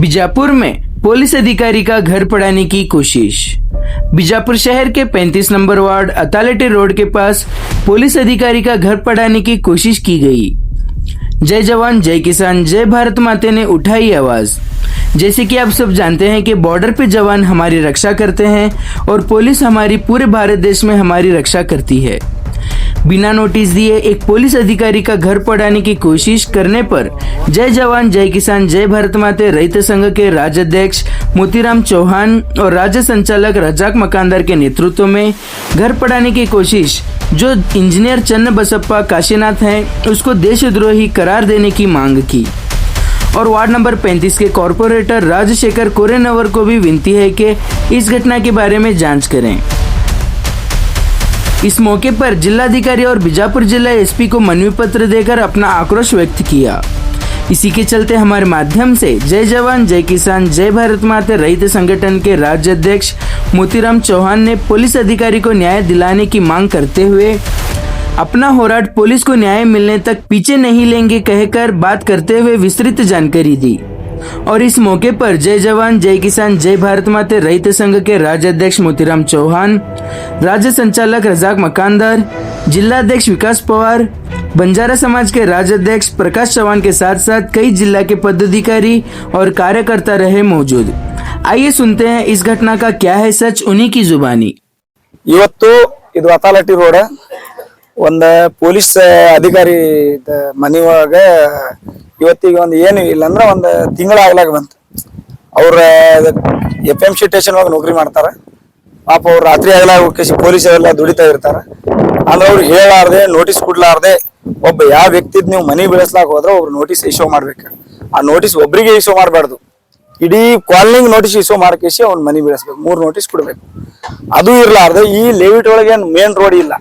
बीजापुर में पुलिस अधिकारी का घर पड़ाने की कोशिश। बीजापुर शहर के 35 नंबर वार्ड अतालेटे रोड के पास पुलिस अधिकारी का घर पड़ाने की कोशिश की गई। जय जवान, जय किसान, जय भारत माते ने उठाई आवाज़। जैसे कि आप सब जानते हैं कि बॉर्डर पे जवान हमारी रक्षा करते हैं और पुलिस हमारी पूरे भारत देश में हमारी रक्षा करती है। बिना नोटिस दिए एक पुलिस अधिकारी का घर पड़ाने की कोशिश करने पर जय जवान, जय किसान, जय भारत माते, रैत संघ के राज्य अध्यक्ष मोतीराम चौहान और राज्य संचालक रजाक मकानदार के नेतृत्व में घर पड़ाने की कोशिश। जो इंजीनियर चन्न बसप्पा काशीनाथ हैं, उसको देशद्रोही करार देने की मांग की। और वार्ड नंबर 35 के कॉरपोरेटर राजशेखर कोरेनवर को भी विनती है कि इस घटना के बारे में जाँच करें। इस मौके पर जिलाधिकारी और बीजापुर जिला एसपी को मनवी पत्र देकर अपना आक्रोश व्यक्त किया। इसी के चलते हमारे माध्यम से जय जवान, जय किसान, जय भारत माता रहित संगठन के राज्य अध्यक्ष मोतीराम चौहान ने पुलिस अधिकारी को न्याय दिलाने की मांग करते हुए अपना होराट पुलिस को न्याय मिलने तक पीछे नहीं लेंगे कहकर बात करते हुए विस्तृत जानकारी दी। और इस मौके पर जय जवान जय किसान जय भारत माते रहित संघ के राज्य अध्यक्ष मोतीराम चौहान राज्य संचालक रजाक मकानदार जिला अध्यक्ष विकास पवार बंजारा समाज के राज्य अध्यक्ष प्रकाश चौहान के साथ साथ कई जिला के पदाधिकारी और कार्यकर्ता रहे मौजूद आइए सुनते हैं इस घटना का क्या है सच उन्हीं की जुबानी ಇವತ್ತು ಇದು ಅತಾಲಟಿ ರೋಡ್ ಒಂದ್ ಪೊಲೀಸ್ ಅಧಿಕಾರಿ ಮನಿ ಒಳಗ ಇವತ್ತಿಗೆ ಒಂದು ಏನು ಇಲ್ಲ ಅಂದ್ರೆ ಒಂದು ತಿಂಗಳ ಆಗ್ಲಾಗ ಬಂತು. ಅವ್ರ ಎಫ್ ಎಂ ಸಿ ಸ್ಟೇಷನ್ ಒಳಗೆ ನೌಕರಿ ಮಾಡ್ತಾರ. ಪಾಪ ಅವ್ರು ರಾತ್ರಿ ಆಗ್ಲಾಗ ಹೋಗಿ ಪೊಲೀಸ್ ದುಡಿತಾ ಇರ್ತಾರ. ಅಂದ್ರೆ ಅವ್ರು ಹೇಳಾರ್ದೆ ನೋಟಿಸ್ ಕೊಡ್ಲಾರ್ದೆ, ಒಬ್ಬ ಯಾವ ವ್ಯಕ್ತಿ ನೀವು ಮನಿ ಬೆಳೆಸ್ಲಾಕ್ ಹೋದ್ರೆ ಒಬ್ರು ನೋಟಿಸ್ ಇಶ್ಯೂ ಮಾಡ್ಬೇಕು. ಆ ನೋಟಿಸ್ ಒಬ್ರಿಗೆ ಇಶ್ಯೂ ಮಾಡಬಾರ್ದು. ಇಡೀ ಕಾಲ್ನಿಂಗ್ ನೋಟಿಸ್ ಇಶ್ಯೂ ಮಾಡ್ಕೇಸಿ ಅವ್ನ ಮನಿ ಬೆಳೆಸ್ಬೇಕು ಮೂರು ನೋಟಿಸ್ ಕೊಡ್ಬೇಕು. ಅದು ಇರ್ಲಾರ್ದೆ, ಈ ಲೇವಿಟ್ ಒಳಗೆ ಮೇನ್ ರೋಡ್ ಇಲ್ಲ.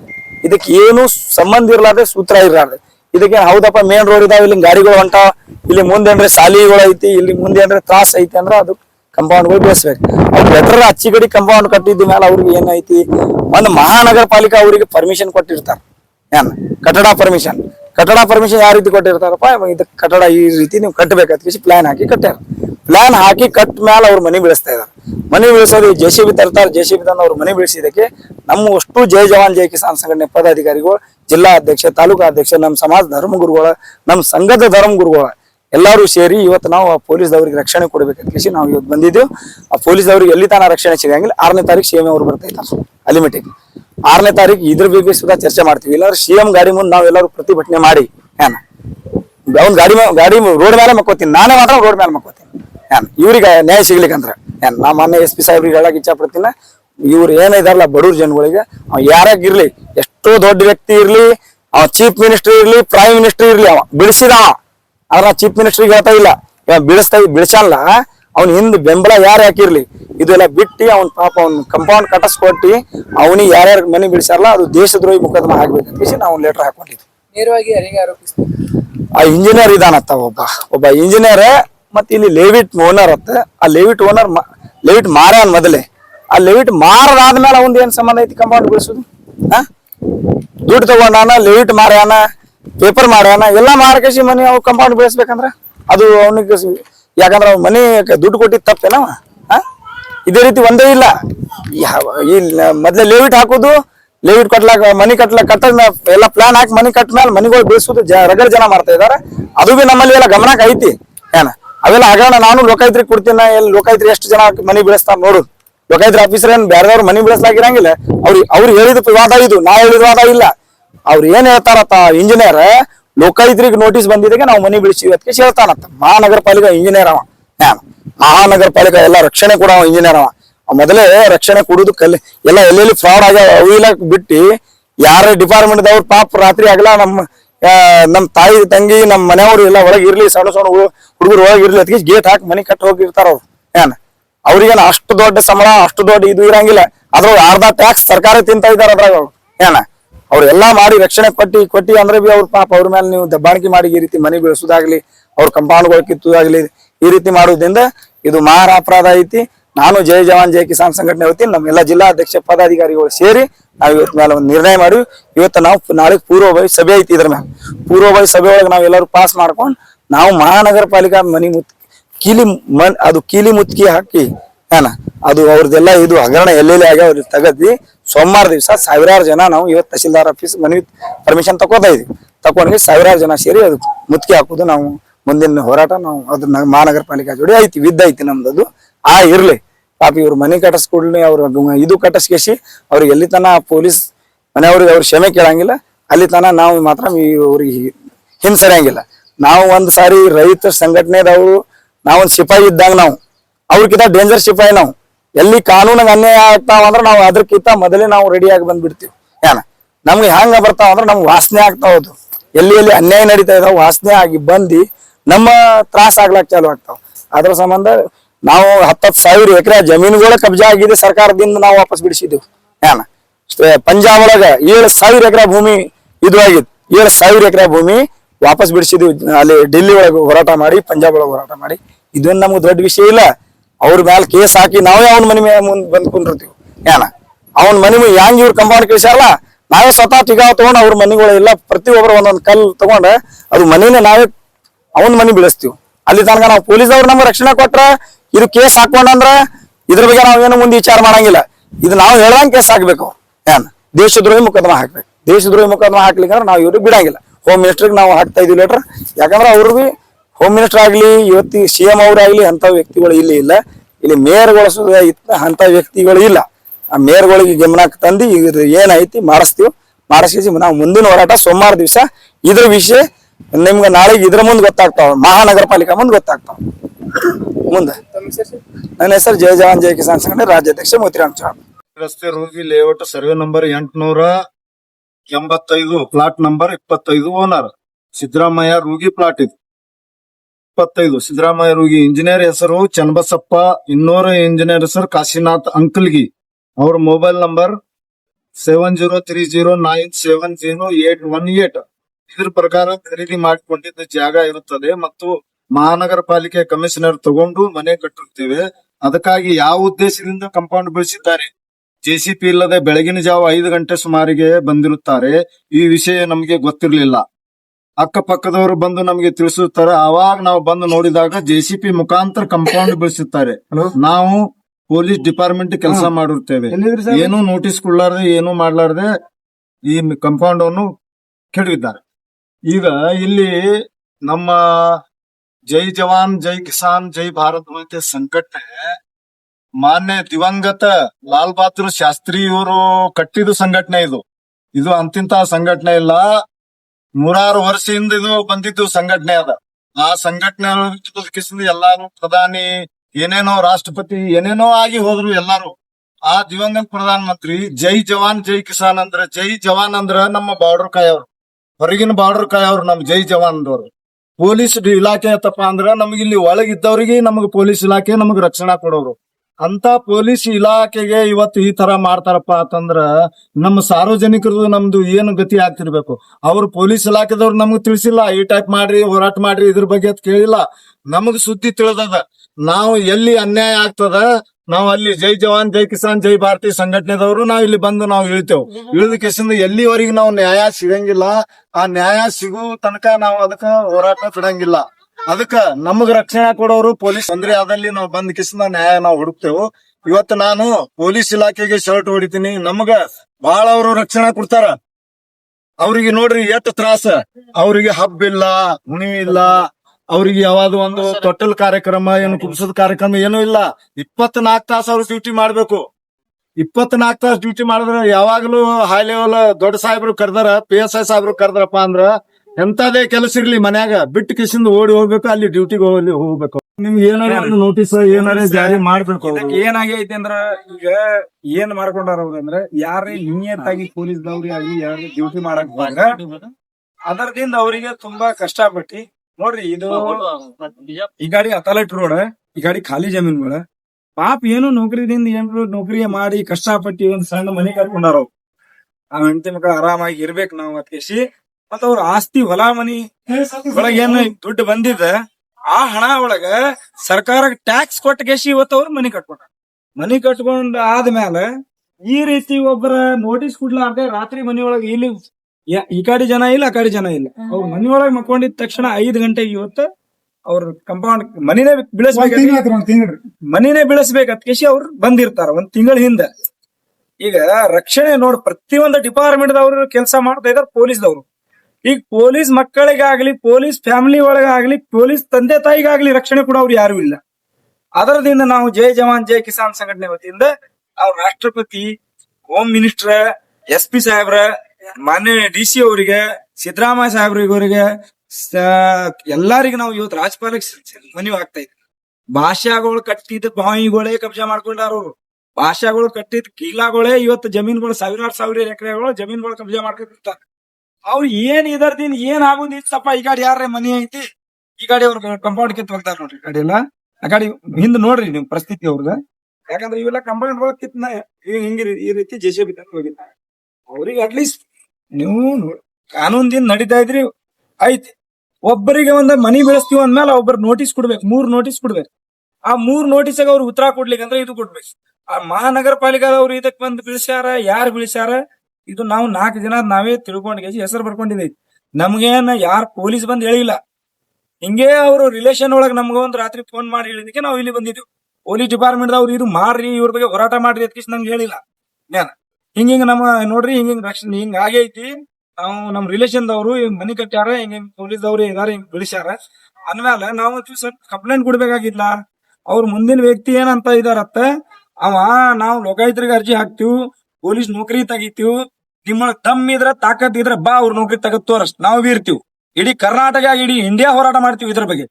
ಇದಕ್ಕೆ ಏನು ಸಂಬಂಧ ಇರ್ಲಾರ್ದೆ, ಸೂತ್ರ ಇರ್ಲಾರ್ದೆ. ಇದಕ್ಕೆ ಹೌದಪ್ಪ ಮೇನ್ ರೋಡ್ ಇದಾವ, ಇಲ್ಲಿ ಗಾಡಿಗಳು ಹೊಂಟಾವ ಇಲ್ಲಿ ಮುಂದೇನ್ರೆ ಸಾಲಿಗಳು ಐತಿ, ಇಲ್ಲಿ ಮುಂದೇನ್ರೆ ತ್ರಾಸ ಐತಿ ಅಂದ್ರೆ ಅದು ಕಂಪೌಂಡ್ಗಳು ಬೆಳೆಸ್ಬೇಕು ಅವ್ರು ಬೆಟರ್ ಅಚ್ಚಿಗಡಿ ಕಂಪೌಂಡ್ ಕಟ್ಟಿದ್ದ ಮೇಲೆ ಅವ್ರಿಗೆ ಏನೈತಿ ಒಂದು ಮಹಾನಗರ ಪಾಲಿಕೆ ಅವರಿಗೆ ಪರ್ಮಿಷನ್ ಕೊಟ್ಟಿರ್ತಾರ. ಏನ್? ಕಟ್ಟಡ ಪರ್ಮಿಷನ್ ಕಟ್ಟಡ ಪರ್ಮಿಷನ್ ಯಾವ ರೀತಿ ಕೊಟ್ಟಿರ್ತಾರಪ್ಪ? ಇದು ಕಟ್ಟಡ ಈ ರೀತಿ ನೀವು ಕಟ್ಟಬೇಕಂತ ಪ್ಲಾನ್ ಹಾಕಿ ಕಟ್ಟ್ಯಾರ. ಪ್ಲಾನ್ ಹಾಕಿ ಕಟ್ ಮೇಲೆ ಅವ್ರು ಮನೆ ಬೆಳೆಸ್ತಾ ಇದಾರೆ. ಮನೆ ಬೆಳೆಸೋದು ಜೆ ಸಿ ಬಿ ತರ್ತಾರೆ ಜೆ ಸಿ ಬಿ ತಂದು ಅವ್ರು ಮನೆ ಬೆಳೆಸಿದಕ್ಕೆ ನಮ್ಮ ಅಷ್ಟು ಜೈ ಜವಾನ್, ಜೈ ಕಿಸಾನ್ ಸಂಘಟನೆ ಪದಾಧಿಕಾರಿಗಳು, ಜಿಲ್ಲಾ ಅಧ್ಯಕ್ಷ, ತಾಲೂಕಾ ಅಧ್ಯಕ್ಷ, ನಮ್ಮ ಸಮಾಜ ಧರ್ಮಗುರುಗಳ, ನಮ್ಮ ಸಂಘದ ಧರ್ಮಗುರುಗಳ ಎಲ್ಲರೂ ಸೇರಿ ಇವತ್ತು ನಾವು ಆ ಪೊಲೀಸ್ದವ್ರಿಗೆ ರಕ್ಷಣೆ ಕೊಡಬೇಕು ಕೃಷಿ ನಾವು ಇವತ್ತು ಬಂದಿದ್ದೇವೆ. ಆ ಪೊಲೀಸ್ದವ್ರಿಗೆ ಎಲ್ಲಿ ತಾನ ರಕ್ಷಣೆ ಸಿಗಂಗಿಲ್ಲ. ಆರನೇ ತಾರೀಕು ಸಿ ಎಂ ಅವರು ಬರ್ತಾ ಇದ್ದಾರೆ ಅಲಿಮಿಟಿಗೆ ಆರನೇ ತಾರೀಕು ಇದ್ರ ಬಗ್ಗೆ ಸುಧಾ ಚರ್ಚೆ ಮಾಡ್ತೀವಿ. ಇಲ್ಲಾಂದ್ರೆ ಸಿ ಎಂ ಗಾಡಿ ಮುಂದೆ ನಾವೆಲ್ಲರೂ ಪ್ರತಿಭಟನೆ ಮಾಡಿ, ಏನ? ಅವ್ನ ಗಾಡಿ ಗಾಡಿ ರೋಡ್ ಮೇಲೆ ಮಕ್ಕೋತೀನಿ. ನಾನೇ ಮಾತ್ರ ರೋಡ್ ಮೇಲೆ ಮಕ್ಕೋತೀನಿ. ಏನ್? ಇವ್ರಿಗೆ ನ್ಯಾಯ ಸಿಗ್ಲಿಕ್ಕಂದ್ರೆ. ಏನ್? ನಾ ಮೊನ್ನೆ ಎಸ್ ಪಿ ಸಾಹೇಬ್ರಿಗೆ ಹೇಳಕ್ ಇಚ್ಛಾ ಪಡ್ತೀನಿ. ಇವ್ರು ಏನಿದಾರಲ್ಲ ಬಡವ್ರ ಜನಗಳಿಗೆ ಅವ ಯಾರಾಗಿರ್ಲಿ ಎಷ್ಟೋ ದೊಡ್ಡ ವ್ಯಕ್ತಿ ಇರ್ಲಿ ಅವ ಚೀಫ್ ಮಿನಿಸ್ಟರ್ ಇರ್ಲಿ ಪ್ರೈಮ್ ಮಿನಿಸ್ಟರ್ ಇರ್ಲಿ ಅವ ಬಿಡಿಸಿದ ಆದ್ರೆ ಚೀಫ್ ಮಿನಿಸ್ಟರ್ಗೆ ಹೇಳ್ತಾ ಇಲ್ಲ. ಇವ ಬಿಡಿಸ್ತಾ ಬಿಡಿಸಲ್ಲ ಅವ್ನ ಹಿಂದ್ ಬೆಂಬಲ ಯಾರು ಹಾಕಿರ್ಲಿ ಇದೆಲ್ಲ ಬಿಟ್ಟು ಅವ್ನ ಪಾಪ ಅವ್ನ ಕಂಪೌಂಡ್ ಕಟ್ಟಿಸ್ಕೊಟ್ಟಿ ಅವನಿಗೆ ಯಾರ್ಯಾರ ಮನೆ ಬಿಡಿಸಾರಲ್ಲ ಅದು ದೇಶದ್ರೋಹಿ ಮುಖದಮ ಆಗ್ಬೇಕಂತ ನಾವು ಲೆಟರ್ ಹಾಕೊಂಡಿದ್ವಿ ನೇರವಾಗಿ ಯಾರಿಗೆ ಆ ಇಂಜಿನಿಯರ್ ಇದಾನತ್ತ ಒಬ್ಬ. ಒಬ್ಬ ಇಂಜಿನಿಯರ್ ಮತ್ತೆ ಇಲ್ಲಿ ಲೇವಿಟ್ ಓನರ್ ಅತ್ತ. ಆ ಲೇವಿಟ್ ಓನರ್ ಲೇವಿಟ್ ಮಾರ ಮೊದಲೇ. ಆ ಲೇವಿಟ್ ಮಾರದಾದ್ಮೇಲೆ ಅವಂದ್ ಏನ್ ಸಂಬಂಧ ಐತಿ ಕಂಪೌಂಡ್ ಬೆಳೆಸೋದು ಹಾ ದುಡ್ಡು ತಗೊಂಡಾನ ಲೇವಿಟ್ ಮಾರ್ಯಾನ ಪೇಪರ್ ಮಾಡ್ಯಾನ ಎಲ್ಲ ಮಾರ್ಕೇಸಿ ಮನೆ ಅವ್ ಕಂಪೌಂಡ್ ಬೆಳೆಸ್ಬೇಕಂದ್ರ ಅದು ಅವನಿಗೆ ಯಾಕಂದ್ರ ಅವ್ ಮನೆ ದುಡ್ಡು ಕೊಟ್ಟಿದ್ ತಪ್ಪೇನವ ಇದೇ ರೀತಿ ಒಂದೇ ಇಲ್ಲ. ಇಲ್ಲ ಮೊದ್ಲೇ ಲೇವಿಟ್ ಹಾಕೋದು ಲೇವಿಟ್ ಕಟ್ಲಾಕ, ಮನಿ ಕಟ್ಲಾಕ ಕಟ್ಟ ಎಲ್ಲ ಪ್ಲಾನ್ ಹಾಕಿ ಮನಿ ಕಟ್ಟ ಮೇಲೆ ಮನಿಗಳು ಬೆಳೆಸುದು ರಗಡ್ ಜನ ಮಾಡ್ತಾ ಇದಾರೆ. ಅದು ಬಿ ನಮ್ಮಲ್ಲಿ ಎಲ್ಲ ಗಮನಕ್ಕೆ ಐತಿ. ಏನ? ಅವೆಲ್ಲ ಆಗೋಣ ನಾನು ಲೋಕಾಯತ್ರಿ ಕೊಡ್ತೀನಿ, ಎಲ್ಲಿ ಲೋಕಾಯತ್ರಿ ಎಷ್ಟು ಜನ ಮನಿ ಬೆಳೆಸ್ತಾರ ನೋಡು. ಲೋಕಾಯುತ್ರಿ ಆಫೀಸರ್ ಏನ್ ಬೇರೆದವ್ರು ಮನಿ ಬಿಡಿಸ್ಲಾಗಿರಂಗಿಲ್ಲ. ಅವ್ರು ಅವ್ರು ಹೇಳಿದ ವಾದ ಇದು, ನಾ ಹೇಳಿದ ವಾದ ಇಲ್ಲ. ಅವ್ರು ಏನ್ ಹೇಳ್ತಾರತ್ತ ಇಂಜಿನಿಯರ್ ಲೋಕಾಯುತ್ರಿಗೆ ನೋಟಿಸ್ ಬಂದಿದ್ದಾಗ ನಾವು ಮನಿ ಬಿಡಿಸಿವಿ ಅದಕ್ಕೆ ಹೇಳ್ತಾನತ್ತ ಮಹಾನಗರ ಪಾಲಿಕೆ ಇಂಜಿನಿಯರ್ ಅವ. ಮಹಾನಗರ ಪಾಲಿಕೆ ಎಲ್ಲ ರಕ್ಷಣೆ ಕೂಡ ಇಂಜಿನಿಯರ್ ಅವ. ಮೊದಲೇ ರಕ್ಷಣೆ ಕೊಡುದು ಕಲ್ಲಿ, ಎಲ್ಲ ಎಲ್ಲೆಲ್ಲಿ ಫ್ರಾಡ್ ಆಗ್ಯಾವ ಅವು ಇಲ್ಲ ಬಿಟ್ಟು, ಯಾರ ಡಿಪಾರ್ಟ್ಮೆಂಟ್ ದವ್ರು ಪಾಪ ರಾತ್ರಿ ಆಗಲ್ಲ ನಮ್ಮ ನಮ್ಮ ನಮ್ ತಾಯಿ, ತಂಗಿ, ನಮ್ಮ ಮನೆಯವರು ಎಲ್ಲ ಒಳಗೆ ಇರ್ಲಿ, ಸಣ್ಣ ಸಣ್ಣ ಹುಡುಗರು ಒಳಗೆ ಅದಕ್ಕೆ ಗೇಟ್ ಹಾಕಿ ಮನೆ ಕಟ್ಟಿ ಹೋಗಿರ್ತಾರ ಅವ್ರು. ಏನ್ ಅವ್ರಿಗೇನ ಅಷ್ಟು ದೊಡ್ಡ ಸಂಬಳ, ಅಷ್ಟು ದೊಡ್ಡ ಇದು ಇರಂಗಿಲ್ಲ. ಅದ್ರೊಳಗೆ ಅರ್ಧ ಟ್ಯಾಕ್ಸ್ ಸರ್ಕಾರ ತಿಂತ ಇದಾರ ಅದ್ರಾಗ ಅವ್ರು. ಏನ? ಅವ್ರೆಲ್ಲಾ ಮಾಡಿ ರಕ್ಷಣೆ ಕೊಟ್ಟಿ ಕೊಟ್ಟಿ ಅಂದ್ರೆ ಬಿ ಅವ್ರ ಪಾಪ ಅವ್ರ ಮೇಲೆ ನೀವು ದಬ್ಬಾಣಿಕೆ ಮಾಡಿ ಈ ರೀತಿ ಮನೆ ಬೆಳೆಸೋದಾಗ್ಲಿ, ಅವ್ರ ಕಂಪೌಂಡ್ಗಳು ಕಿತ್ತುದಾಗ್ಲಿ, ಈ ರೀತಿ ಮಾಡೋದ್ರಿಂದ ಇದು ಮಹಾರ ಅಪರಾಧ ಐತಿ. ನಾನು ಜೈ ಜವಾನ್, ಜೈ ಕಿಸಾನ್ ಸಂಘಟನೆ ವತಿ ನಮ್ಮೆಲ್ಲ ಜಿಲ್ಲಾ ಅಧ್ಯಕ್ಷ ಪದಾಧಿಕಾರಿಗಳು ಸೇರಿ ನಾವು ಇವತ್ತು ಮೇಲೆ ಒಂದು ನಿರ್ಣಯ ಮಾಡಿ ಇವತ್ತು ನಾವು ನಾಳೆ ಪೂರ್ವಭಾವಿ ಸಭೆ ಐತಿ ಇದ್ರ ಮೇಲೆ ಪೂರ್ವಭಾವಿ ಸಭೆ ಒಳಗೆ ನಾವು ಎಲ್ಲರೂ ಪಾಸ್ ಮಾಡ್ಕೊಂಡು, ನಾವು ಮಹಾನಗರ ಪಾಲಿಕಾ ಮನಿ ಮುತ್ ಕೀಲಿ ಮಣ್ ಅದು ಕೀಲಿ ಮುತ್ಕಿ ಹಾಕಿ, ಏನ? ಅದು ಅವ್ರದ್ದೆಲ್ಲ ಇದು ಹಗರಣ ಎಲ್ಲೆಲ್ಲಿ ಆಗಿ ಅವ್ರಿಗೆ ತೆಗದಿ ಸೋಮವಾರ ದಿವಸ ಸಾವಿರಾರು ಜನ ನಾವು ಇವತ್ತು ತಹಸೀಲ್ದಾರ್ ಆಫೀಸ್ ಮನವಿ ಪರ್ಮಿಷನ್ ತಗೋತಾ ಇದೀವಿ. ತಗೊಂಡ್ವಿ ಸಾವಿರಾರು ಜನ ಸೇರಿ ಅದು ಮುತ್ಕಿ ಹಾಕೋದು ನಾವು ಮುಂದಿನ ಹೋರಾಟ ನಾವು ಅದ್ರ ಮಹಾನಗರ ಪಾಲಿಕೆ ಜೋಡಿ ಐತಿ ವಿದ್ದ ಐತಿ ನಮ್ದದು. ಆ ಇರ್ಲಿ. ಪಾಪ ಇವ್ರು ಮನೆ ಕಟ್ಟಿಸ್ಕೊಡ್ಲಿ, ಅವ್ರ ಇದು ಕಟ್ಟಿಸ್ಕೇಸಿ ಅವ್ರಿಗೆ ಎಲ್ಲಿ ತನ ಪೊಲೀಸ್ ಮನೆಯವ್ರಿಗೆ ಅವ್ರು ಕ್ಷಮೆ ಕೇಳಂಗಿಲ್ಲ. ಅಲ್ಲಿ ತನ ನಾವು ಮಾತ್ರ ಅವ್ರಿಗೆ ಹಿಂಸರಿಯಂಗಿಲ್ಲ ನಾವು ಒಂದ್ ಸಾರಿ ರೈತ ಸಂಘಟನೆದವರು ನಾವೊಂದ್ ಸಿಪಾಯಿ ಇದ್ದಾಗ ನಾವು ಅವ್ರಕ್ಕಿಂತ ಡೇಂಜರ್ ಸಿಪಾಯಿ ನಾವು. ಎಲ್ಲಿ ಕಾನೂನಿಗೆ ಅನ್ಯಾಯ ಆಗ್ತಾವ ಅಂದ್ರೆ ನಾವು ಅದಕ್ಕಿಂತ ಮೊದಲೇ ನಾವು ರೆಡಿಯಾಗಿ ಬಂದ್ಬಿಡ್ತೀವಿ. ಏನ? ನಮ್ಗೆ ಹೆಂಗ ಬರ್ತಾವ ಅಂದ್ರೆ ನಮ್ಗೆ ವಾಸನೆ ಆಗ್ತಾವ ಅದು. ಎಲ್ಲಿ ಎಲ್ಲಿ ಅನ್ಯಾಯ ನಡೀತಾ ಇದಾವ ವಾಸನೆ ಆಗಿ ಬಂದು ನಮ್ಮ ತ್ರಾಸ ಆಗ್ಲಾಕ್ ಚಾಲು ಆಗ್ತಾವ. ಅದ್ರ ಸಂಬಂಧ ನಾವು ಹತ್ತತ್ತು ಸಾವಿರ ಎಕರೆ ಜಮೀನುಗಳ ಕಬ್ಜಾ ಆಗಿದೆ ಸರ್ಕಾರದಿಂದ ನಾವು ವಾಪಸ್ ಬಿಡಿಸಿದ್ದೆವು ಏನ? ಪಂಜಾಬ್ ಒಳಗ ಏಳು ಸಾವಿರ ಎಕರೆ ಭೂಮಿ ಇದು ಆಗಿತ್ತು ಏಳು ಸಾವಿರ ಎಕರೆ ಭೂಮಿ ವಾಪಸ್ ಬಿಡಿಸಿದ್ವಿ ಅಲ್ಲಿ ಡೆಲ್ಲಿ ಒಳಗೆ ಹೋರಾಟ ಮಾಡಿ, ಪಂಜಾಬ್ ಒಳಗೆ ಹೋರಾಟ ಮಾಡಿ. ಇದೊಂದು ನಮ್ಗೆ ದೊಡ್ಡ ವಿಷಯ ಇಲ್ಲ. ಅವ್ರ ಮೇಲೆ ಕೇಸ್ ಹಾಕಿ ನಾವೇ ಅವ್ನ ಮನೆ ಮೇಲೆ ಮುಂದೆ ಬಂದ್ ಕುಂಡಿರ್ತೀವಿ ಏನ? ಅವನ ಮನೆ ಮೇಲೆ ಹೆಂಗ್ ಇವ್ರು ಕಂಪೌಂಡ್ ಕಳಿಸಲ್ಲ ನಾವೇ ಸ್ವತಃ ತಿಗಾವ್ ತಗೊಂಡು ಅವ್ರ ಮನೆಗಳು ಎಲ್ಲ ಪ್ರತಿಯೊಬ್ಬರು ಒಂದೊಂದು ಕಲ್ಲು ತಗೊಂಡು ಅದು ಮನೇನೆ ನಾವೇ ಅವನ ಮನೆ ಬೀಳಿಸ್ತೀವಿ. ಅಲ್ಲಿ ತನಕ ನಾವು ಪೊಲೀಸ್ ಅವ್ರು ನಮ್ಗೆ ರಕ್ಷಣೆ ಕೊಟ್ರ ಇದು ಕೇಸ್ ಹಾಕೊಂಡಂದ್ರ ಇದ್ರ ಬಗ್ಗೆ ನಾವು ಏನು ಮುಂದೆ ವಿಚಾರ ಮಾಡಂಗಿಲ್ಲ. ಇದು ನಾವು ಹೇಳ್ದಂಗೆ ಕೇಸ್ ಹಾಕ್ಬೇಕು ಏನ್? ದೇಶದ್ರೋಹಿ ಮುಕದ್ದಮ ಹಾಕ್ಬೇಕು. ದೇಶದ್ರೋಹಿ ಮುಕದ್ದಮ ಹಾಕ್ಲಿಕ್ಕೆ ನಾವು ಇವ್ರಿಗೆ ಬಿಡಂಗಿಲ್ಲ. ಹೋಮ್ ಮಿನಿಸ್ಟರ್ಗೆ ನಾವು ಹಾಕ್ತಾ ಇದೀವಿ ಲೆಟರ್ ಯಾಕಂದ್ರೆ ಅವ್ರು ಬಿ ಹೋಮ್ ಮಿನಿಸ್ಟರ್ ಆಗಲಿ ಇವತ್ತಿ ಸಿ ಎಂ ಅವರಾಗ್ಲಿ ಅಂತ ವ್ಯಕ್ತಿಗಳು ಇಲ್ಲಿ ಇಲ್ಲ. ಇಲ್ಲಿ ಮೇಯರ್ಗಳ ಸುದ ಇತ್ತ ಅಂತ ವ್ಯಕ್ತಿಗಳು ಇಲ್ಲ. ಆ ಮೇಯರ್ಗಳಿಗೆ ಗಮನಕ್ಕೆ ತಂದು ಈಗ ಏನೈತಿ ಮಾಡಿಸ್ತೀವಿ. ಮಾಡಿಸಿ ನಾವು ಮುಂದಿನ ಹೋರಾಟ ಸೋಮವಾರ ದಿವಸ ಇದ್ರ ವಿಷಯ ನಿಮ್ಗೆ ನಾಳೆಗೆ ಇದ್ರ ಮುಂದೆ ಗೊತ್ತಾಗ್ತಾವ. ಮಹಾನಗರ ಪಾಲಿಕೆ ಮುಂದೆ ಗೊತ್ತಾಗ್ತಾವ. ಮುಂದೆ. ನನ್ನ ಹೆಸರು ಜಯ ಜವಾನ್ ಜಯ ಕಿಸಾನ್ ಸಂಘಟನೆ ರಾಜ್ಯಾಧ್ಯಕ್ಷ ಮೋತಿರಾಮ್ ಚೌಹಾಣ್. ರಸ್ತೆ ರೋಗಿ ಲೇಔಟ್ ಸರ್ವೆ ನಂಬರ್ ಎಂಟುನೂರ ಎಂಬತ್ತೈದು ಪ್ಲಾಟ್ ನಂಬರ್ ಇಪ್ಪತ್ತೈದು ಓನರ್. ಸಿದ್ದರಾಮಯ್ಯ ರೂಗಿ ಪ್ಲಾಟ್ ಇದು. ಇಪ್ಪತ್ತೈದು. ಸಿದ್ದರಾಮಯ್ಯ ರೂಗಿ ಇಂಜಿನಿಯರ್ ಹೆಸರು ಚನ್ನಬಸಪ್ಪ. ಇನ್ನೂರ ಇಂಜಿನಿಯರ್ ಹೆಸರು ಕಾಶಿನಾಥ್ ಅಂಕಲ್ಗಿ. ಅವ್ರ mobile number seven zero three zero nine seven zero eight one eight. ಇದ್ರ ಪ್ರಕಾರ ಖರೀದಿ ಮಾಡಿಕೊಂಡಿದ್ದ ಜಾಗ ಇರುತ್ತದೆ ಮತ್ತು ಮಹಾನಗರ ಪಾಲಿಕೆ ಕಮಿಷನರ್ ತಗೊಂಡು ಮನೆ ಕಟ್ಟಿರ್ತೇವೆ. ಅದಕ್ಕಾಗಿ ಯಾವ ಉದ್ದೇಶದಿಂದ ಕಂಪೌಂಡ್ ಬೆಳೆಸಿದ್ದಾರೆ? ಜೆಸಿಪಿ ಇಲ್ಲದೆ ಬೆಳಗಿನ ಜಾವ ಐದು ಗಂಟೆ ಸುಮಾರಿಗೆ ಬಂದಿರುತ್ತಾರೆ. ಈ ವಿಷಯ ನಮಗೆ ಗೊತ್ತಿರಲಿಲ್ಲ. ಅಕ್ಕಪಕ್ಕದವರು ಬಂದು ನಮಗೆ ತಿಳಿಸುತ್ತಾರೆ. ಅವಾಗ ನಾವು ಬಂದು ನೋಡಿದಾಗ ಜೆಸಿಪಿ ಮುಖಾಂತರ ಕಂಪೌಂಡ್ ಬೆಳೆಸುತ್ತಾರೆ ನಾವು ಪೊಲೀಸ್ ಡಿಪಾರ್ಟ್ಮೆಂಟ್ ಕೆಲಸ ಮಾಡಿರ್ತೇವೆ ಏನು ನೋಟಿಸ್ ಕೊಡ್ಲಾರ್ದೆ ಏನು ಮಾಡ್ಲಾರ್ದೆ ಈ ಕಂಪೌಂಡ್ ಅನ್ನು ಕೆಡವಿದ್ದಾರೆ. ಈಗ ಇಲ್ಲಿ ನಮ್ಮ ಜೈ ಜವಾನ್ ಜೈ ಕಿಸಾನ್ ಜೈ ಭಾರತ್ ಮಾತೆ ಸಂಘಟನೆ ಮಾನ್ಯ ದಿವಂಗತ ಲಾಲ್ ಬಹದ್ದೂರ್ ಶಾಸ್ತ್ರಿ ಇವರು ಕಟ್ಟಿದ ಸಂಘಟನೆ ಇದು. ಇದು ಅಂತಿಂತ ಸಂಘಟನೆ ಇಲ್ಲ. ನೂರಾರು ವರ್ಷದಿಂದ ಇದು ಬಂದಿದ್ದು ಸಂಘಟನೆ ಅದ. ಆ ಸಂಘಟನೆ ಎಲ್ಲಾರು ಪ್ರಧಾನಿ, ಏನೇನೋ ರಾಷ್ಟ್ರಪತಿ, ಏನೇನೋ ಆಗಿ ಹೋದ್ರು ಎಲ್ಲಾರು. ಆ ದಿವಂಗತ ಪ್ರಧಾನ ಮಂತ್ರಿ ಜೈ ಜವಾನ್, ಜೈ ಕಿಸಾನ್ ಅಂದ್ರ, ಜೈ ಜವಾನ್ ಅಂದ್ರ ನಮ್ಮ ಬಾರ್ಡರ್ ಕಾಯವ್ರು. ಹೊರಗಿನ ಬಾರ್ಡರ್ ಕಾಯವ್ರು ನಮ್ ಜೈ ಜವಾನ್ ಅಂದವ್ರು. ಪೊಲೀಸ್ ಇಲಾಖೆ ಆತಪ್ಪ ಅಂದ್ರ ನಮ್ಗೆ ಇಲ್ಲಿ ಒಳಗಿದ್ದವ್ರಿಗೆ ನಮಗೆ ಪೊಲೀಸ್ ಇಲಾಖೆ ನಮಗ್ ರಕ್ಷಣಾ ಕೊಡೋರು. ಅಂತ ಪೊಲೀಸ್ ಇಲಾಖೆಗೆ ಇವತ್ತು ಈ ತರ ಮಾಡ್ತಾರಪ್ಪ ಅಂತಂದ್ರ ನಮ್ಮ ಸಾರ್ವಜನಿಕರದು ನಮ್ದು ಏನು ಗತಿ ಆಗ್ತಿರ್ಬೇಕು? ಅವ್ರು ಪೊಲೀಸ್ ಇಲಾಖೆದವ್ರು ನಮ್ಗೆ ತಿಳಿಸಿಲ್ಲ ಈ ಟೈಪ್ ಮಾಡ್ರಿ, ಹೋರಾಟ ಮಾಡ್ರಿ, ಇದ್ರ ಬಗ್ಗೆ ಅಂತ ಕೇಳಿಲ್ಲ. ನಮಗ್ ಸುದ್ದಿ ತಿಳಿದದ. ನಾವು ಎಲ್ಲಿ ಅನ್ಯಾಯ ಆಗ್ತದ? ನಾವು ಅಲ್ಲಿ ಜೈ ಜವಾನ್, ಜೈ ಕಿಸಾನ್, ಜೈ ಭಾರತಿ ಸಂಘಟನೆದವರು ನಾವು ಇಲ್ಲಿ ಬಂದು ನಾವು ಇಳಿತೇವೆ. ಇಳಿದ ಕೇಸಿಂದ ಎಲ್ಲಿವರೆಗೆ ನಾವು ನ್ಯಾಯ ಸಿಗಂಗಿಲ್ಲ? ಆ ನ್ಯಾಯ ಸಿಗೋ ತನಕ ನಾವು ಅದಕ್ಕ ಹೋರಾಟ ಬಿಡಂಗಿಲ್ಲ. ಅದಕ್ಕ ನಮಗ್ ರಕ್ಷಣೆ ಕೊಡೋರು ಪೊಲೀಸ್ ತೊಂದ್ರೆ ಆದಲ್ಲಿ ನಾವು ಬಂದ್ ಕಿಸ್ನ ನ್ಯಾಯ ನಾವು ಹುಡುಕ್ತೇವೆ. ಇವತ್ತು ನಾನು ಪೊಲೀಸ್ ಇಲಾಖೆಗೆ ಶರ್ಟ್ ಹೊಡಿತೀನಿ. ನಮಗ ಬಹಳ ಅವರು ರಕ್ಷಣೆ ಕೊಡ್ತಾರ. ಅವ್ರಿಗೆ ನೋಡ್ರಿ ಎಷ್ಟು ತ್ರಾಸ. ಅವ್ರಿಗೆ ಹಬ್ಬ ಇಲ್ಲ ಹುಣಿವಿ ಇಲ್ಲ ಅವ್ರಿಗೆ ಯಾವ್ದು ಒಂದು ತೊಟ್ಟಲ್ ಕಾರ್ಯಕ್ರಮ, ಏನು ಕುಬ್ಸದ ಕಾರ್ಯಕ್ರಮ ಏನು ಇಲ್ಲ. ಇಪ್ಪತ್ನಾಲ್ಕು ತಾಸು ಅವ್ರು ಡ್ಯೂಟಿ ಮಾಡ್ಬೇಕು. ಇಪ್ಪತ್ನಾಲ್ಕು ತಾಸು ಡ್ಯೂಟಿ ಮಾಡಿದ್ರೆ ಯಾವಾಗ್ಲೂ ಹೈ ಲೆವೆಲ್ ದೊಡ್ಡ ಸಾಹೇಬ್ರು ಕರ್ದಾರ ಪಿ ಎಸ್ ಐ ಸಾಹೇಬ್ರು ಕರ್ದಾರಪ್ಪ ಅಂದ್ರ ಎಂತದೇ ಕೆಲಸ ಇರ್ಲಿ ಮನ್ಯಾಗ ಬಿಟ್ಟು ಕಿಸಿಂದ ಓಡಿ ಹೋಗ್ಬೇಕು ಅಲ್ಲಿ ಡ್ಯೂಟಿಗೆ ಹೋಗಲಿ ಹೋಗ್ಬೇಕು. ನಿಮ್ಗೆ ಏನಾರ ನೋಟಿಸ್ ಏನಾರ ಜಾರಿ ಮಾಡ್ಬೇಕು ಅವ್ರು. ಐತೆ ಏನಾಗೈತಿ ಅಂದ್ರ ಈಗ ಏನ್ ಮಾಡ್ಕೊಂಡಾರ ಅವ್ರಂದ್ರ ಯಾರೇ ನಿಯತ್ತಾಗಿ ಪೊಲೀಸ್ದವ್ರಿ ಆಗಿ ಯಾರು ಡ್ಯೂಟಿ ಮಾಡಕ್ ಬಂದಾಗ ಅದರದಿಂದ ಅವರಿಗೆ ತುಂಬಾ ಕಷ್ಟಪಟ್ಟಿ ನೋಡ್ರಿ ಇದು ಈ ಗಾಡಿ ಅಥಾಲಟ್ ರೋಡ್ ಈ ಗಾಡಿ ಖಾಲಿ ಜಮೀನ್ ಜಮೀನ್ಗಳ ಪಾಪ ಏನು ನೌಕರಿದಿಂದ ಏನ್ರು ನೌಕರಿ ಮಾಡಿ ಕಷ್ಟಪಟ್ಟು ಒಂದ್ ಸಣ್ಣ ಮನೆ ಕಟ್ಕೊಂಡಾರ ಅವ್ರು. ಆ ಹೆಂಡತಿ ಮಕ್ಕಳು ಆರಾಮಾಗಿ ಇರ್ಬೇಕು ನಾವು ಅತ್ಕೇಸಿ ಮತ್ತ ಅವ್ರ ಆಸ್ತಿ ಹೊಲ ಮನಿ ಒಳಗ ಏನ್ ದುಡ್ಡು ಬಂದಿದ ಆ ಹಣ ಒಳಗ ಸರ್ಕಾರ ಟ್ಯಾಕ್ಸ್ ಕೊಟ್ಟ ಗೆಸಿ ಇವತ್ತು ಅವ್ರು ಮನಿ ಕಟ್ಕೊಂಡ ಮನಿ ಕಟ್ಕೊಂಡ್ ಆದ್ಮೇಲೆ ಈ ರೀತಿ ಒಬ್ಬರ ನೋಟಿಸ್ ಕೊಡ್ಲಾರ್ದೆ ರಾತ್ರಿ ಮನಿ ಒಳಗ ಇಲ್ಲಿ ಈ ಕಡೆ ಜನ ಇಲ್ಲ ಆ ಕಡೆ ಜನ ಇಲ್ಲ. ಅವ್ರ ಮನಿ ಒಳಗ ಮಕ್ಕೊಂಡಿದ ತಕ್ಷಣ ಐದ್ ಗಂಟೆಗೆ ಇವತ್ತು ಅವ್ರ ಕಂಪೌಂಡ್ ಮನಿನೇ ಬಿಳಸ್ಬೇಕು ಮನಿನೇ ಬೀಳಿಸ್ಬೇಕು ಅದ್ಕೇಶಿ ಅವ್ರು ಬಂದಿರ್ತಾರ ಒಂದ್ ತಿಂಗಳ ಹಿಂದ. ಈಗ ರಕ್ಷಣೆ ನೋಡ್ ಪ್ರತಿಯೊಂದು ಡಿಪಾರ್ಟ್ಮೆಂಟ್ ದವ್ರು ಕೆಲಸ ಮಾಡ್ತಾ ಇದಾರೆ ಪೊಲೀಸ್ದವ್ರು ಈಗ ಪೊಲೀಸ್ ಮಕ್ಕಳಿಗಾಗ್ಲಿ, ಪೊಲೀಸ್ ಫ್ಯಾಮಿಲಿ ಒಳಗಾಗ್ಲಿ, ಪೊಲೀಸ್ ತಂದೆ ತಾಯಿಗಾಗ್ಲಿ ರಕ್ಷಣೆ ಕೂಡ ಅವ್ರು ಯಾರು ಇಲ್ಲ. ಅದರದಿಂದ ನಾವು ಜೈ ಜವಾನ್, ಜೈ ಕಿಸಾನ್ ಸಂಘಟನೆ ವತಿಯಿಂದ ಅವ್ರ ರಾಷ್ಟ್ರಪತಿ, ಹೋಮ್ ಮಿನಿಸ್ಟರ್, ಎಸ್ ಪಿ ಸಾಹೇಬ್ರ, ಮಾನ್ಯ ಡಿ ಸಿ ಅವರಿಗೆ, ಸಿದ್ದರಾಮಯ್ಯ ಸಾಹೇಬ್ರಿಗವರಿಗೆ ಎಲ್ಲರಿಗೂ ನಾವು ಇವತ್ತು ರಾಜ್ಯಪಾಲಕ್ಕೆ ಮನವಿ ಆಗ್ತಾ ಇದ್ವಿ. ಭಾಷಾಗಳು ಕಟ್ಟಿದ ಬಾವಿಗಳೇ ಕಬ್ಜಾ ಮಾಡ್ಕೊಂಡಾರ ಅವರು. ಭಾಷಾಗಳು ಕಟ್ಟಿದ ಕೀಲಾಗಳೇ ಇವತ್ತು ಜಮೀನುಗಳು ಸಾವಿರಾರು ಸಾವಿರ ಎಕರೆಗಳು ಜಮೀನುಗಳು ಕಬ್ಜಾ ಮಾಡ್ಕೊಂಡಿರ್ತಾರ ಅವ್ರು ಏನ್ ಇದರ್ದಿಂದ ಏನ್ ಆಗುದ್ ಇತ್ತಪ್ಪ, ಈ ಗಾಡಿ ಯಾರ ಮನಿ ಐತಿ? ಈ ಗಾಡಿ ಅವ್ರ ಕಂಪೌಂಡ್ ಕಿತ್ ಹೋಗ್ತಾರ ನೋಡ್ರಿ ಗಾಡಿ ಎಲ್ಲ. ಆ ಗಾಡಿ ಹಿಂದ್ ನೋಡ್ರಿ ನಿಮ್ ಪರಿಸ್ಥಿತಿ ಅವ್ರದ. ಯಾಕಂದ್ರೆ ಇವೆಲ್ಲ ಕಂಪೌಂಡ್ ಒಳಗ್ ಕಿತ್ನ ಹಿಂಗ ಈ ರೀತಿ ಜೆ ಸಿ ಬಿ ಹೋಗಿದ್ದ ಅವ್ರಿಗೆ ಅಟ್ಲೀಸ್ಟ್ ನೀವು ಕಾನೂನ್ದಿಂದ ನಡೀತಾ ಇದ್ರಿ, ಐತಿ. ಒಬ್ಬರಿಗೆ ಒಂದ್ ಮನಿ ಬೆಳೆಸ್ತೀವಿ ಅಂದ್ಮೇಲೆ ಒಬ್ಬರು ನೋಟಿಸ್ ಕೊಡ್ಬೇಕು, ಮೂರ್ ನೋಟಿಸ್ ಕೊಡ್ಬೇಕು. ಆ ಮೂರ್ ನೋಟಿಸ್ ಅವ್ರು ಉತ್ತರ ಕೊಡ್ಲಿಕ್ಕೆ ಅಂದ್ರೆ ಇದು ಕೊಡ್ಬೇಕು. ಆ ಮಹಾನಗರ ಪಾಲಿಕಾದವ್ರು ಇದಕ್ ಬಂದು ಬೀಳ್ಸ್ಯಾರ, ಯಾರು ಬೀಳ್ಸ್ಯಾರ? ಇದು ನಾವು ನಾಲ್ಕು ಜನ ನಾವೇ ತಿಳ್ಕೊಂಡ್ ಹೆಸರು ಬರ್ಕೊಂಡಿದ್ವಿ. ನಮ್ಗೇನ ಯಾರು ಪೊಲೀಸ್ ಬಂದ್ ಹೇಳಿಲ್ಲ. ಹಿಂಗೆ ಅವರು ರಿಲೇಷನ್ ಒಳಗೆ ನಮ್ಗೊಂದು ರಾತ್ರಿ ಫೋನ್ ಮಾಡಿ ಹೇಳಿದಕ್ಕೆ ನಾವು ಇಲ್ಲಿ ಬಂದಿದ್ವಿ. ಪೊಲೀಸ್ ಡಿಪಾರ್ಟ್ಮೆಂಟ್ ಅವ್ರು ಇದು ಮಾಡ್ರಿ, ಇವ್ರ ಬಗ್ಗೆ ಹೋರಾಟ ಮಾಡ್ರಿ ಅದಕ್ಕೆ ನಮ್ಗೆ ಹೇಳಿಲ್ಲ. ಜ್ಞಾನ. ಹಿಂಗ ಹಿಂಗ ನಮ್ಮ ನೋಡ್ರಿ, ಹಿಂಗ ಹಿಂಗ ರಕ್ಷಣೆ, ಹಿಂಗ ಆಗೈತಿ. ನಾವು ನಮ್ ರಿಲೇಷನ್ ದವ್ರು ಮನಿ ಕಟ್ಟ್ಯಾರ, ಹಿಂಗ ಪೊಲೀಸ್ ದವ್ರು ಇದಾರ, ಹಿಂಗ್ ಬಿಡಿಸ್ಯಾರ. ಅಂದ್ಮೇಲೆ ನಾವು ಸ್ವಲ್ಪ ಕಂಪ್ಲೇಂಟ್ ಕೊಡ್ಬೇಕಾಗಿಲ್ಲ. ಅವ್ರ ಮುಂದಿನ ವ್ಯಕ್ತಿ ಏನಂತ ಇದಾರತ್ತ, ಅವ ನಾವು ಲೋಕಾಯುಕ್ತರಿಗೆ ಅರ್ಜಿ ಹಾಕ್ತಿವ್. ಪೊಲೀಸ್ ನೌಕರಿ ತೆಗಿತೀವಿ. ನಿಮ್ಮ ದಮ್ ಇದ್ರ, ತಾಕತ್ ಇದ್ರ ಬಾ ಅವ್ರ ನೌಕರಿ ತಗತ್ ತೋರಸ್. ನಾವು ಇರ್ತೀವ್ ಇಡೀ ಕರ್ನಾಟಕ ಇಡೀ ಇಂಡಿಯಾ ಹೋರಾಟ ಮಾಡ್ತೀವಿ ಇದ್ರ ಬಗ್ಗೆ.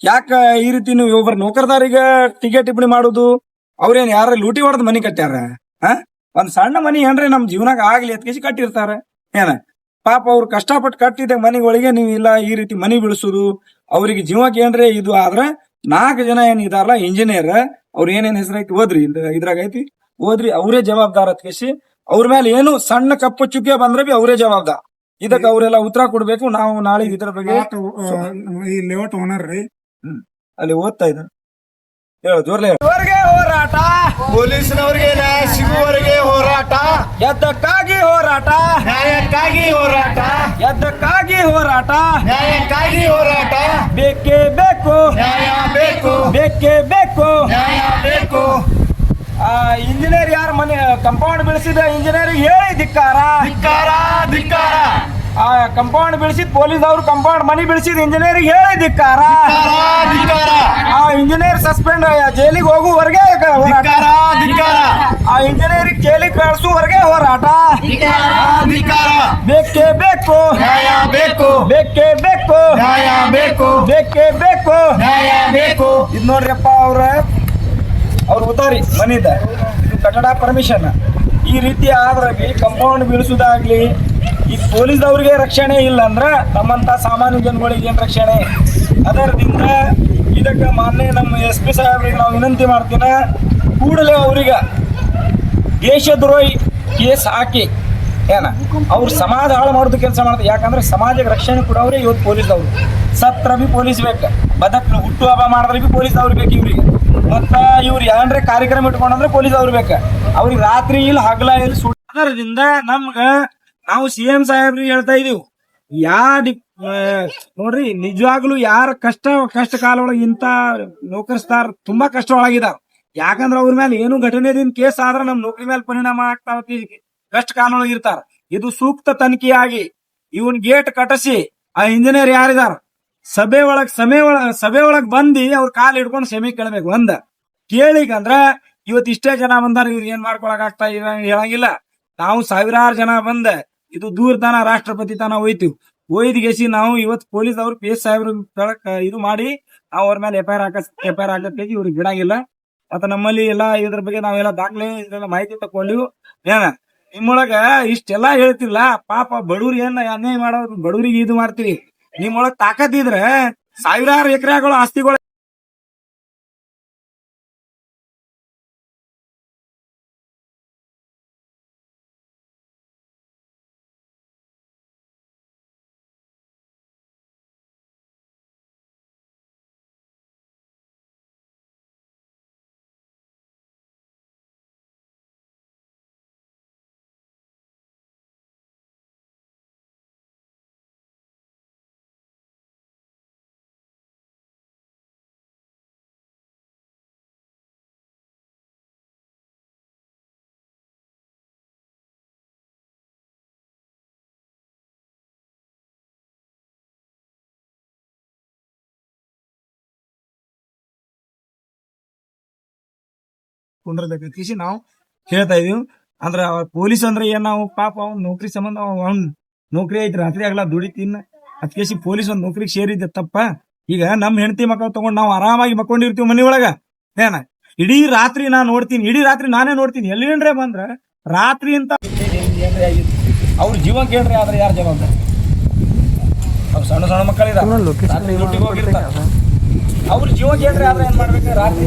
ಯಾಕ ಈ ರೀತಿ ನೀವು ಒಬ್ಬರ ನೌಕರದಾರಿಗ ಟಿಕೆಟ್ ಟಿಪ್ಪಣಿ ಮಾಡುದು? ಅವ್ರೇನ್ ಯಾರ ಲೂಟಿ ಹೊಡೆದ್ ಮನಿ ಕಟ್ಟ್ಯಾರ? ಹ? ಒಂದ್ ಸಣ್ಣ ಮನಿ ಏನ್ರಿ ನಮ್ ಜೀವನಾಗ ಆಗ್ಲಿ ಅತ್ಕೇಸಿ ಕಟ್ಟಿರ್ತಾರ. ಏನ? ಪಾಪ ಅವ್ರು ಕಷ್ಟಪಟ್ಟು ಕಟ್ಟಿದ ಮನಿಗಳಿಗೆ ನೀವು ಇಲ್ಲ ಈ ರೀತಿ ಮನಿ ಬಿಡಿಸೋದು ಅವ್ರಿಗೆ ಜೀವಕ್ಕೆ ಏನ್ರಿ ಇದು ಆದ್ರ ನಾಲ್ಕು ಜನ ಏನ್ ಇದಾರಲ್ಲ ಇಂಜಿನಿಯರ್ ಅವ್ರ ಏನೇನ್ ಹೆಸರೈತಿ ಓದ್ರಿ ಇದ್- ಇದ್ರಾಗ ಐತಿ? ಓದ್ರಿ ಅವರೇ ಜವಾಬ್ದಾರ ಅತ್ಕೇಶಿ ಅವ್ರ ಮೇಲೆ ಏನು ಸಣ್ಣ ಕಪ್ಪು ಚುಕ್ಕೆ ಬಂದ್ರೆ ಬಿ ಅವರೇ ಜವಾಬ್ದಾರ. ಇದಕ್ಕೆ ಅವರೆಲ್ಲ ಉತ್ತರ ಕೊಡ್ಬೇಕು ನಾವು ನಾಳೆ ಇದ್ರ ಬಗ್ಗೆ ಈ ಲೇಔಟ್ ಓನರ್ ರೀ. ಅಲ್ಲಿ ಓದ್ತಾ ಇದ್ದಾರೆ ಹೇಳು ಜೋರ್ಲೆ ಹೋರಾಟ. ಪೊಲೀಸ್ನವರಿಗೆ ನ್ಯಾಯ ಸಿಗುವವರೆಗೆ ಹೋರಾಟ. ಎದ್ದಕ್ಕಾಗಿ ಹೋರಾಟ. ನ್ಯಾಯಕ್ಕಾಗಿ ಹೋರಾಟ. ಎದ್ದಕ್ಕಾಗಿ ಹೋರಾಟ. ನ್ಯಾಯಕ್ಕಾಗಿ ಹೋರಾಟ. ಬೇಕೇ ಬೇಕು. ನ್ಯಾಯ ಬೇಕು. ಬೇಕೇ ಬೇಕು. ನ್ಯಾಯ ಬೇಕು. ಇಂಜಿನಿಯರ್ ಯಾರ ಮನೆ ಕಂಪೌಂಡ್ ಬೆಳೆಸಿದ ಇಂಜಿನಿಯರ್ ಹೇಳಿ ಧಿಕ್ಕಾರ. ಧಿಕ್ಕಾರ ಧಿಕ್ಕಾರ. ಆ ಕಂಪೌಂಡ್ ಬೆಳೆಸಿದ ಪೊಲೀಸ್ ಅವರು ಕಂಪೌಂಡ್ ಮನಿ ಬೆಳೆಸಿದ ಇಂಜಿನಿಯರ್ ಹೇಳಿ ಧಿಕ್ಕಾರ. ಆ ಇಂಜಿನಿಯರ್ ಸಸ್ಪೆಂಡ್ ಜೈಲಿಗೆ ಹೋಗುವವರೆಗೆ ಹೋರಾಟ. ಆ ಇಂಜಿನಿಯರ್ ಜೈಲಿಗೆ ಕಳಿಸುವವರೆಗೆ ಹೋರಾಟ. ಬೇಕೇ ಬೇಕು. ನ್ಯಾಯ ಬೇಕು. ಬೇಕೇ ಬೇಕು. ನ್ಯಾಯ ಬೇಕು. ಬೇಕೇ ಬೇಕು. ನ್ಯಾಯ ಬೇಕು. ಇದು ನೋಡ್ರಿಪ್ಪ ಅವ್ರ ಅವ್ರ ಉತಾರಿ ಮನೆಯಿಂದ ಇದು ಕಟ್ಟಡ ಪರ್ಮಿಷನ್ ಈ ರೀತಿ ಆದ್ರಾಗಿ ಕಂಪೌಂಡ್ ಬೀಳಿಸೋದಾಗ್ಲಿ, ಈ ಪೊಲೀಸ್ದವ್ರಿಗೆ ರಕ್ಷಣೆ ಇಲ್ಲ ಅಂದ್ರೆ ನಮ್ಮಂಥ ಸಾಮಾನ್ಯ ಜನಗಳಿಗೆ ಏನು ರಕ್ಷಣೆ? ಅದರದಿಂದ ಇದಕ್ಕೆ ಮಾನ್ಯ ನಮ್ಮ ಎಸ್ ಪಿ ಸಾಹೇಬ್ರಿಗೆ ನಾವು ವಿನಂತಿ ಮಾಡ್ತೀನ, ಕೂಡಲೇ ಅವ್ರಿಗೆ ದೇಶದ್ರೋಹಿ ಕೇಸ್ ಹಾಕಿ, ಏನ? ಅವ್ರು ಸಮಾಜ ಹಾಳು ಮಾಡೋದು ಕೆಲಸ ಮಾಡ್ತಾರೆ ಯಾಕಂದ್ರೆ ಸಮಾಜಕ್ಕೆ ರಕ್ಷಣೆ ಕೊಡೋರೇ ಇವತ್ತು ಪೊಲೀಸ್ ಅವರು ಸತ್ರ ಬಿ ಪೊಲೀಸ್ ಬೇಕು. ಬದಕ್ ಹುಟ್ಟು ಹಬ್ಬ ಮಾಡಿದ್ರೆ ಬಿ ಪೊಲೀಸ್ ಅವ್ರು ಬೇಕು ಇವ್ರಿಗೆ. ಮತ್ತ ಇವ್ರು ಏನ್ರೆ ಕಾರ್ಯಕ್ರಮ ಇಟ್ಕೊಂಡ್ರೆ ಪೊಲೀಸ್ ಅವ್ರು ಬೇಕ. ಅವ್ರಿಗೆ ರಾತ್ರಿ ಇಲ್ಲ ಹಗಲ ಇಲ್ಲ ಸುಡ್ ಅದರದಿಂದ ನಮ್ಗ ನಾವು ಸಿ ಎಂ ಸಾಹೇಬ್ರಿಗೆ ಹೇಳ್ತಾ ಇದೀವಿ. ಯಾ ನೋಡ್ರಿ, ನಿಜವಾಗ್ಲು ಯಾರ ಕಷ್ಟ ಕಷ್ಟ ಕಾಲ ಒಳಗೆ ಇಂತ ನೌಕರಿಸ್ತಾರ ತುಂಬಾ ಕಷ್ಟ ಒಳಗಿದಾರ ಯಾಕಂದ್ರ ಅವ್ರ ಮೇಲೆ ಏನು ಘಟನೆದಿಂದ ಕೇಸ್ ಆದ್ರೆ ನಮ್ ನೌಕರಿ ಮೇಲೆ ಪರಿಣಾಮ ಆಗ್ತಾವ ಕಷ್ಟ ಕಾಲ ಒಳಗಿರ್ತಾರ ಇದು ಸೂಕ್ತ ತನಿಖೆಯಾಗಿ ಇವನ್ ಗೇಟ್ ಕಟಸಿ ಆ ಇಂಜಿನಿಯರ್ ಯಾರಿದಾರ? ಸಭೆ ಒಳಗ್ ಸಮಯ ಒಳಗ, ಸಭೆ ಒಳಗ್ ಬಂದಿ ಅವ್ರ ಕಾಲ್ ಹಿಡ್ಕೊಂಡು ಸೆಮಿ ಕೇಳ್ಬೇಕು. ಒಂದ ಕೇಳಿಕಂದ್ರ ಇವತ್ ಇಷ್ಟೇ ಜನ ಬಂದಾರ, ಇವ್ರ ಏನ್ ಮಾಡ್ಕೊಳಕ್ ಆಗ್ತಾ ಹೇಳಂಗಿಲ್ಲ. ನಾವು ಸಾವಿರಾರು ಜನ ಬಂದ, ಇದು ದೂರ ತನ ರಾಷ್ಟ್ರಪತಿ ತನ ಹೋಯ್ತಿವಿ. ಒಯ್ದಿಗೆಸಿ ನಾವು ಇವತ್ ಪೊಲೀಸ್ ಅವ್ರ ಪಿ ಎಸ್ ಸಾಹೇಬ್ರ ಇದು ಮಾಡಿ ನಾವು ಅವ್ರ ಮೇಲೆ ಎಫ್ ಐ ಆರ್ ಹಾಕ ಎಫ್ ಐ ಆರ್ ಹಾಕಕ್ಕೆ ಇವ್ರಿಗೆ ಬಿಡಂಗಿಲ್ಲ. ಮತ್ತ ನಮ್ಮಲ್ಲಿ ಎಲ್ಲಾ ಇದ್ರ ಬಗ್ಗೆ ನಾವೆಲ್ಲ ದಾಖಲೆ ಇದೆಲ್ಲ ಮಾಹಿತಿ ತಕೊಂಡಿವು ಏನ, ನಿಮ್ಮೊಳಗ ಇಷ್ಟೆಲ್ಲಾ ಹೇಳ್ತಿಲ್ಲ, ಪಾಪ ಬಡವ್ರಿಗೆ ಏನ್ ಅನ್ಯಾಯ ಮಾಡೋದು ಬಡವ್ರಿಗೆ ಇದು ಮಾಡ್ತೀವಿ ನಿಮ್ಮೊಳಗ್ ತಾಕತ್ತಿದ್ರೆ ಸಾವಿರಾರು ಎಕರೆಗಳು ಆಸ್ತಿಗಳು ಕುಂಡ್ರಬೇಕಿಸಿ ನಾವು ಹೇಳ್ತಾ ಇದೀವಿ. ಅಂದ್ರ ಪೊಲೀಸ್ ಅಂದ್ರೆ ಏನ್ ನಾವು? ಪಾಪ ಅವ್ನ ನೌಕರಿ ಸಂಬಂಧ ಅವ್ನ ನೌಕರಿ ಐತಿ ರಾತ್ರಿ ಆಗಲ್ಲ ದುಡಿತೀನ ಅದಕ್ಕೆ ಪೊಲೀಸ್ ಒಂದ್ ನೌಕರಿಗೆ ಸೇರಿದ್ದೆ ತಪ್ಪ. ಈಗ ನಮ್ ಹೆಂಡತಿ ಮಕ್ಕಳು ತಗೊಂಡ್ ನಾವು ಆರಾಮಾಗಿ ಮಕ್ಕೊಂಡಿರ್ತೀವಿ ಮನಿ ಒಳಗ. ಏನ? ಇಡೀ ರಾತ್ರಿ ನಾ ನೋಡ್ತೀನಿ. ಇಡೀ ರಾತ್ರಿ ನಾನೇ ನೋಡ್ತೀನಿ. ಎಲ್ಲಿಂದ್ರೆ ಬಂದ್ರ ರಾತ್ರಿ ಅಂತ ಅವ್ರ ಜೀವನ ಕೇಳ್ರಿ, ಆದ್ರೆ ಯಾರ ಜೀವನ? ಅವ್ರು ಸಣ್ಣ ಸಣ್ಣ ಮಕ್ಕಳಿದ್ದಾರೆ ಅವ್ರ ಜೀವ ಕೇಳ್ರಿ, ಆದ್ರೆ ಏನ್ ಮಾಡ್ಬೇಕು? ರಾತ್ರಿ